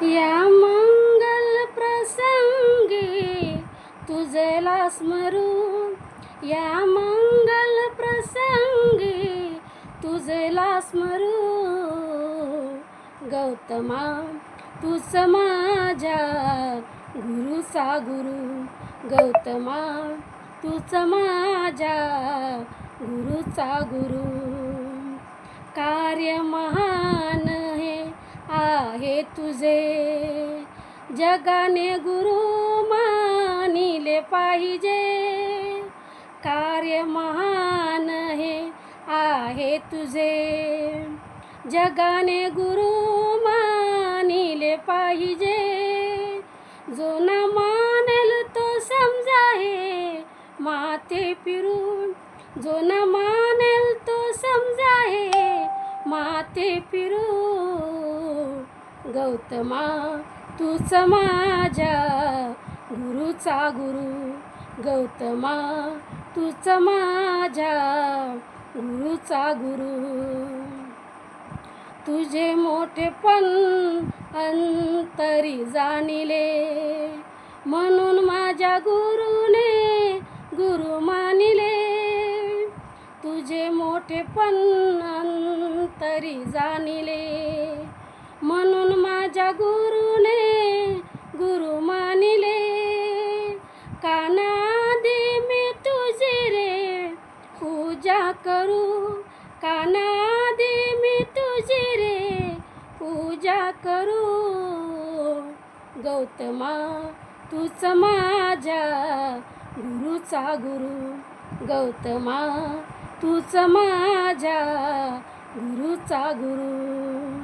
या मंगल प्रसंगी तुझेला स्मरू या मंगल प्रसंगी तुझेला स्मरू गौतमा तूच माझ्या गुरुचा गुरु गौतमा तूच माझ्या गुरुचा गुरु कार्य महान आहे तुझे. जगाने गुरु मानिले पाहिजे. कार्य महान हे आहे तुझे. जगाने गुरु मानिले पाहिजे. जो न मानेल तो समजा हे माते फिरून. जो न मानेल तो समजा हे माते फिरू गौतमा तूच माझ्या गुरुचा गुरु. गौतमा तूच माझ्या गुरुचा गुरु. तुझे मोठेपण अंतरी जाणिले. म्हणून माझ्या गुरुने गुरु मानिले. तुझे मोठेपण अंतरी जाणिले. म्हणून गुरुने गुरु मानिले कानादी मी तुझे रे पूजा करू. काना दे मी तुझे रे पूजा करू. गौतमा तूच माझ्या गुरुचा गुरु. गौतमा तूच माझ्या गुरुचा गुरु.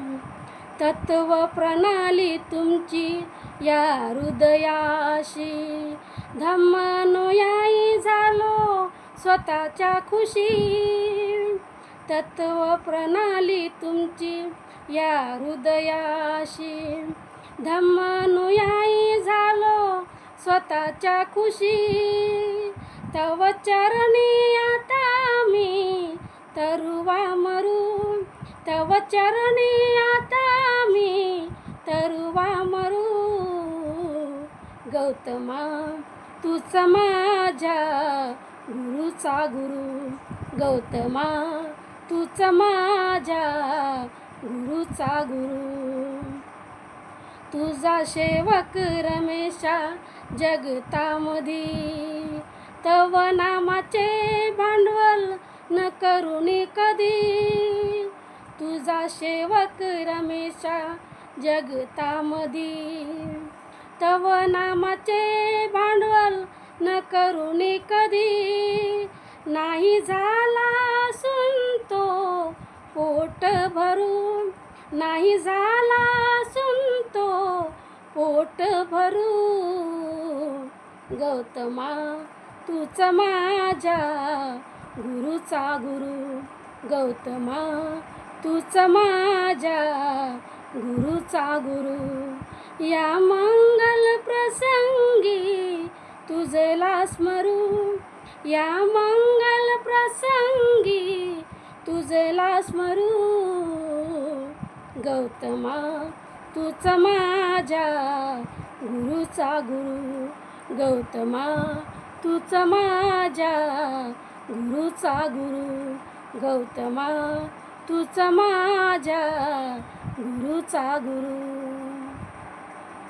तत्व प्रणाली तुमची या हृदयाशी. धम्मानुयायी झालो स्वतःच्या खुशी. तत्व प्रणाली तुमची या हृदयाशी. धम्मानुयायी झालो स्वतःच्या खुशी. तव चरणी आता मी तरुवा मरू. तव चरणी मरू. गौतमा तूच माझ्या गुरुचा गुरु. गौतमा तूच माझ्या गुरुचा गुरु. तुझा सेवक रमेशा जगतामधी. तव नामाचे भांडवल न करुणी कधी. तुझा सेवक रमेशा जगतामधी. तव नामाचे भांडवल न करुणी कधी. नाही झाला सुनतो पोट भरून. नाही झाला सुनतो पोट भरू गौतमा तूच माझ्या गुरुचा गुरु. गौतमा तूच माझ्या गुरुचा गुरु या मंगल प्रसंगी तुझला स्मरू. या मंगल प्रसंगी तुझला स्मरू. गौतमा तूच माझ्या गुरुचा गुरु. गौतमा तूच माझ्या गुरुचा गुरु. गौतमा तूच माझ्या गुरुचा गुरु.